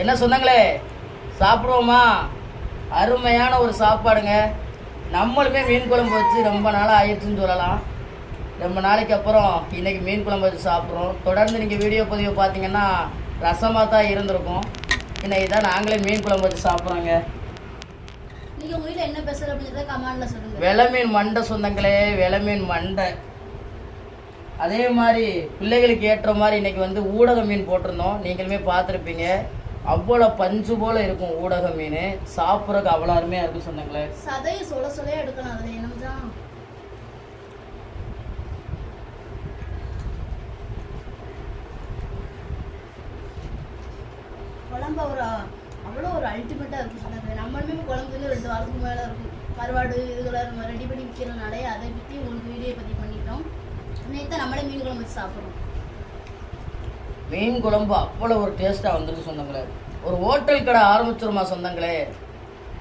என்ன சொன்னாங்களே? சாப்பிடுவோமா? அருமையான ஒரு சாப்பாடுங்க. நம்மளுமே மீன் குழம்பு வச்சு ரொம்ப நாளாக ஆயிடுச்சுன்னு சொல்லலாம். ரொம்ப நாளைக்கு அப்புறம் இன்னைக்கு மீன் குழம்பு வச்சு சாப்பிட்றோம். தொடர்ந்து நீங்கள் வீடியோ பதிவு பார்த்தீங்கன்னா ரசமாக தான் இருந்திருக்கும். இன்னைக்கு தான் நாங்களே மீன் குழம்பு வச்சு சாப்பிட்றோங்க. வெலை மீன் மண்டை சொந்தங்களே வெலை மீன் மண்டை. அதே மாதிரி பிள்ளைகளுக்கு ஏற்ற மாதிரி இன்னைக்கு வந்து ஊடக மீன் போட்டிருந்தோம். நீங்களுமே பார்த்துருப்பீங்க. அவ்வளோ பஞ்சு போல இருக்கும் ஊடக மீன். சாப்பிட்றதுக்கு அவ்வளோ அருமையாக இருக்கும் சொந்தங்களே சதையை சொல சொலையா எடுக்கணும் அதுல என்னதான் குழம்பு ஒரு அவ்வளோ ஒரு அல்டிமேட்டாக இருக்கும் சொன்னாங்க. நம்மளுமே குழம்பு வந்து ரெண்டு வாரத்துக்கு மேலே இருக்கும். கருவாடு இதுகளை நம்ம ரெடி பண்ணி விற்கிறனாலே அதை பற்றி உங்களுக்கு வீடியோ பதிவு பண்ணிட்டோம். நேற்று நம்மளே மீன் குழம்பு வச்சு சாப்பிட்றோம். மீன் குழம்பு அவ்வளோ ஒரு டேஸ்ட்டாக வந்துருக்கு சொந்தங்களே. ஒரு ஹோட்டல் கடை ஆரம்பிச்சிருமா சொந்தங்களே?